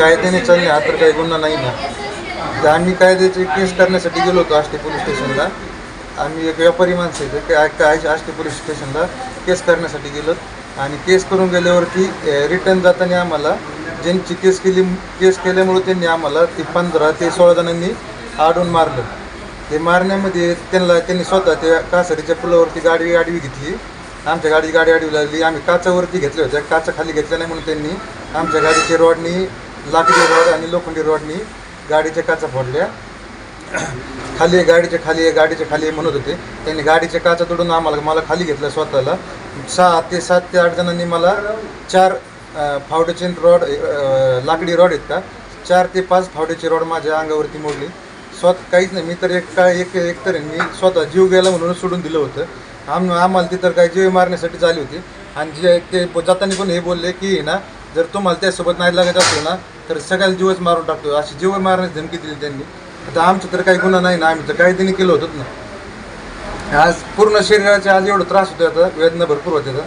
कायद्याने चालणे हा तर काही गुन्हा नाही ना. तर आम्ही कायद्याची केस करण्यासाठी गेलो होतो आष्टी पोलीस स्टेशनला. आम्ही एक व्यापारी माणसं आहे काय काय आष्टी पोलीस स्टेशनला केस करण्यासाठी गेलो. आणि केस करून गेल्यावरती रिटर्न जाताना आम्हाला ज्यांची केस केली केस केल्यामुळे त्यांनी आम्हाला ती पंधरा ते सोळा जणांनी आडून मारलं. ते मारण्यामध्ये त्यांना त्यांनी स्वतः त्या कासारीच्या पुलावरती गाडी आडवी घेतली. आमच्या गाडी गाडी आडवी लागली. आम्ही काचावरती घेतल्या होत्या. काचा खाली घेतल्या नाही म्हणून त्यांनी आमच्या गाडीचे रॉडनी लाकडी रॉड आणि लोखंडी रॉडनी गाडीच्या काचा फोडल्या. खाली गाडीच्या खाली गाडीच्या खाली म्हणत होते. त्यांनी गाडीच्या काचा तोडून आम्हाला मला खाली घेतलं स्वतःला. सहा ते सात ते आठ जणांनी मला चार फावड्याचे रॉड लाकडी रॉड आहेत का? चार ते पाच फावड्याची रॉड माझ्या अंगावरती मोडली. स्वतः काहीच नाही. मी तर एक काय एक एक तर मी स्वतः जीव गेला म्हणून सोडून दिलं होतं. आम आम्हाला तिथं काही जीव मारण्यासाठी झाली होती. आणि जे ते जाताना पण हे बोलले की ना जर तुम्हाला त्यासोबत नाही लागत असेल ना तर सगळ्याला जीवच मारून टाकतो. अशी जीव मारण्याची धमकी दिली त्यांनी. आता आमचं तर काही गुन्हा नाही ना आम्ही तर काही त्यांनी केलं होतं ना. आज पूर्ण शरीराचे आज एवढं त्रास होतो आता वेदना भरपूर होते आता.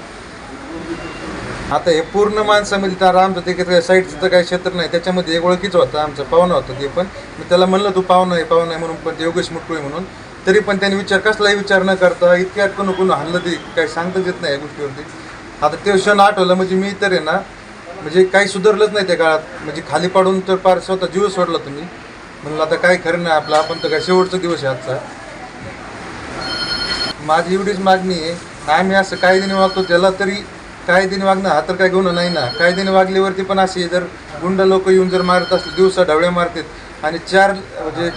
आता हे पूर्ण माणसामध्ये तर आमचं ते काही साईडचं तर काही क्षेत्र नाही त्याच्यामध्ये एक ओळखीचं होतं आमचं पाहुणं होतं ते पण. मी त्याला म्हणलं तू पाहुणं आहे पाहुणं आहे म्हणून पण ते योगेश मुटकुळे म्हणून. तरी पण त्यांनी विचार कसलाही विचार न करता इतक्या कोण कोण हल्लं ते काही सांगताच येत नाही या गोष्टीवरती. आता ते क्षण आठवलं म्हणजे मी तर आहे ना म्हणजे काही सुधारलंच नाही त्या काळात. म्हणजे खाली पाडून तर फार स्वतः जीव सोडला तुम्ही. म्हणलं आता काय खरं नाही आपला आपण तर काय शेवटचा दिवस आहे आजचा. माझी एवढीच मागणी आहे आम्ही असं कायद्याने वागतो त्याला तरी कायद्याने वागणं हा तर काय गुन्हा नाही ना. कायद्याने वागल्यावरती पण अशी जर गुंड लोक येऊन जर मारत असले दिवसा ढवळ्या मारतात. आणि चार म्हणजे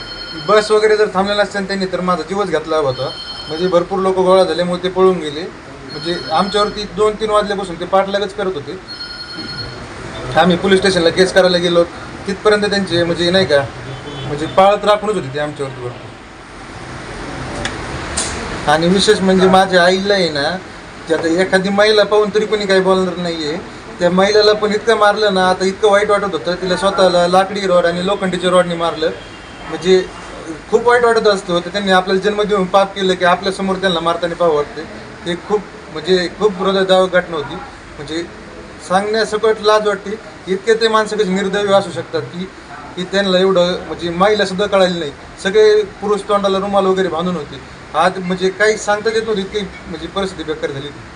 बस वगैरे जर थांबलेला असते त्यांनी तर माझा जीवच घेतला होता. म्हणजे भरपूर लोक गोळा झाल्यामुळे ते पळून गेले. म्हणजे आमच्यावरती दोन तीन वाजल्यापासून ते पाठलागच करत होते. आम्ही पोलीस स्टेशनला केस करायला गेलो. तिथपर्यंत त्यांचे म्हणजे नाही का म्हणजे पाळत राखूनच होती ते आमच्यावरती आणि विशेष म्हणजे माझ्या आईला आहे ना की आता एखादी महिला पाहून तरी कोणी काही बोलणार नाही आहे त्या महिलेला पण इतकं मारलं ना आता इतकं वाईट वाटत होतं. तिला स्वतःला लाकडी रॉड आणि लोखंडीच्या रॉडने मारलं. म्हणजे खूप वाईट वाटत असतो. तर त्यांनी आपल्याला जन्म देऊन पाप केलं की आपल्यासमोर त्यांना मारताना पाहावं वाटते. ते खूप म्हणजे खूप हृदयदायक घटना होती. म्हणजे सांगण्यासकट लाज वाटते. इतके ते माणसं कसे निर्दयी असू शकतात की की त्यांना एवढं म्हणजे माईला सुद्धा कळाली नाही. सगळे पुरुष तोंडाला रुमाल वगैरे बांधून होते. आज म्हणजे काही सांगता येत नव्हती इतकी म्हणजे परिस्थिती बेकार झाली होती.